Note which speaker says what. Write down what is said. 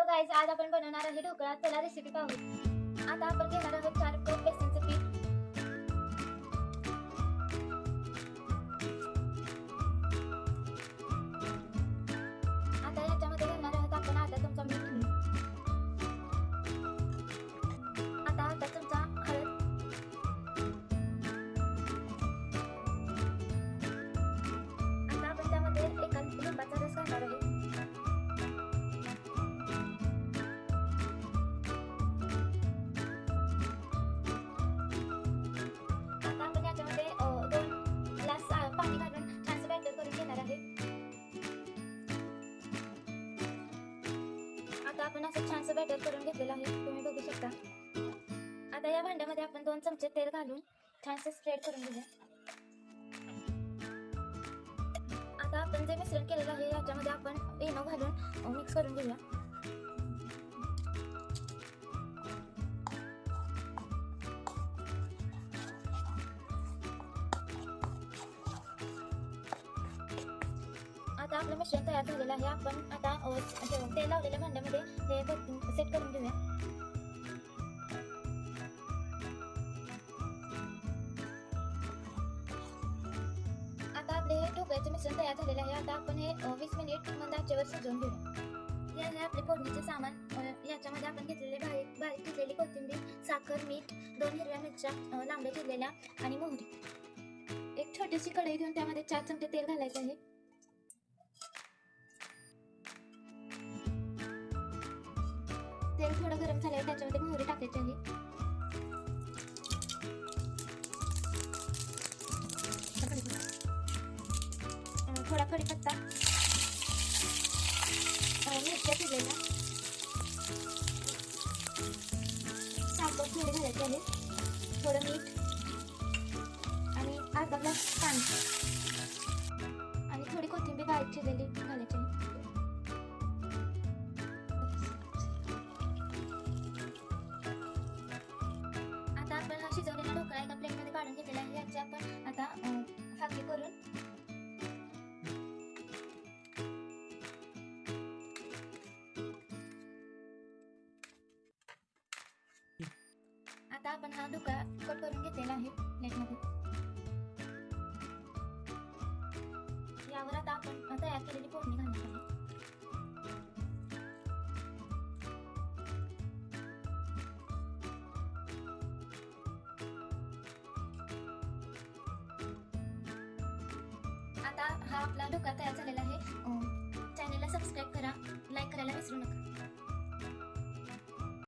Speaker 1: Hello guys आज आपण बनवणार आहे ढोकळा. चला रेसिपी पाहू. आता आपण घेणार आहोत चार कप बेसन. आपण असं छानसं बॅटर करून घेतलेलं आहे. तुम्ही बघू शकता. आता या भांड्यामध्ये आपण दोन चमचे तेल घालून छानसं स्प्रेड करून घेऊया. आता आपण जे मिश्रण केलेलं आहे याच्यामध्ये आपण इनो घालून मिक्स करून घेऊया. आता आपलं मिश्रण तयार झालेलं आहे. आपण आता अ, तेल लावलेल्या भांड्यामध्ये हे सेट करून घेऊया. आता आपले हे ढोकळ्याचे मिश्रण तयार झालेले आहे. आता आपण हे वीस मिनिट मंद आचेवर शिजवून घेऊया. हे आपले फोडणीचे सामान याच्यामध्ये आपण घेतलेले बारीक बारीक घेतलेली कोथिंबीर साखर मीठ दोन हिरव्या मिरच्या लांबड्या चिरलेल्या आणि मोहरी. एक छोटीशी कढई घेऊन त्यामध्ये चार चमचे तेल घालायचं आहे. तेल थोडं गरम झाल्यावर त्याच्यामध्ये मोहरी टाकायची आहे. थोडा कढीपत्ता पत्ता मिरच्या चिरलेल्या साखर थोडी घालायची आहे. थोडं मीठ आणि अर्धा ग्लास पाणी. आणि थोडी कोथिंबीर बारीक चिरलेली घालायची आहे. आपण आता फाके करून आता आपण हा धुका कट करून घेतलेला आहे प्लेटमध्ये. यावर आता आपण तयार केलेली फोडणी हा आपला ढोकळा तयार झालेला आहे. चॅनलला सबस्क्राईब करा लाईक करायला विसरू नका.